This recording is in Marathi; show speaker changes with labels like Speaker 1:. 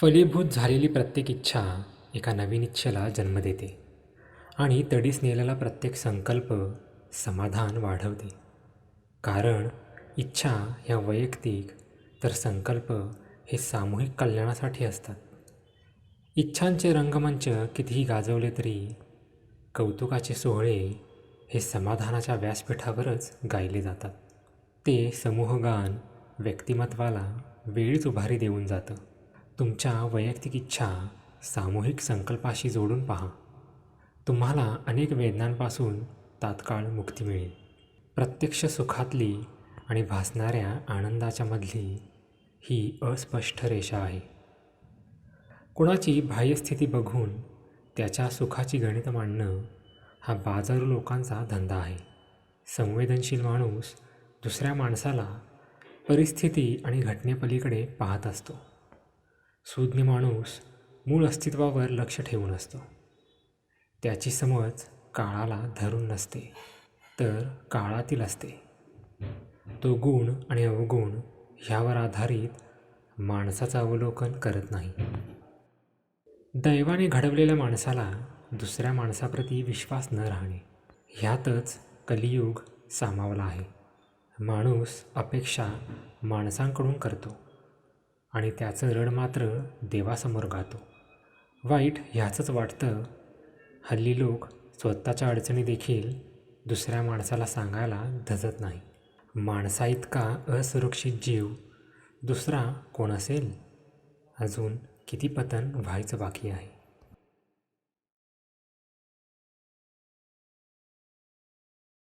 Speaker 1: फलीभूत झालेली प्रत्येक इच्छा एका नवीन इच्छेला जन्म देते आणि तडीस नेलेला प्रत्येक संकल्प समाधान वाढवते. कारण इच्छा ह्या वैयक्तिक तर संकल्प हे सामूहिक कल्याणासाठी असतात. इच्छांचे रंगमंच कितीही गाजवले तरी कौतुकाचे सोहळे हे समाधानाच्या व्यासपीठावरच गायले जातात. ते समूहगान व्यक्तिमत्वाला वेळीच उभारी देऊन जातं. तुमच्या वैयक्तिक इच्छा सामूहिक संकल्पाशी जोडून पहा. तुम्हाला अनेक वेदनांपासून तात्काळ मुक्ती मिळेल. प्रत्यक्ष सुखातली आणि भासणाऱ्या आनंदाच्या मधली ही अस्पष्ट रेषा आहे. कुणाची बाह्यस्थिती बघून त्याच्या सुखाची गणित मांडणं हा बाजारू लोकांचा धंदा आहे. संवेदनशील माणूस दुसऱ्या माणसाला परिस्थिती आणि घटनेपलीकडे पाहत असतो. सुज्ञ माणूस मूळ अस्तित्वावर लक्ष ठेवून असतो. त्याची समज काळाला धरून नसते तर काळातील असते. तो गुण आणि अवगुण ह्यावर आधारित माणसाचं अवलोकन करत नाही. दैवाने घडवलेल्या माणसाला दुसऱ्या माणसाप्रती विश्वास न राहणे ह्यातच कलियुग सामावला आहे. माणूस अपेक्षा माणसांकडून करतो. आणि त्याचं रड मात्र देवासमोर गातो. वाईट ह्याचंच वाटतं. हल्ली लोक स्वतःच्या अडचणी देखील दुसऱ्या माणसाला सांगायला धजत नाही. माणसाइतका असुरक्षित जीव दुसरा कोण असेल? अजून किती पतन व्हायचं बाकी आहे?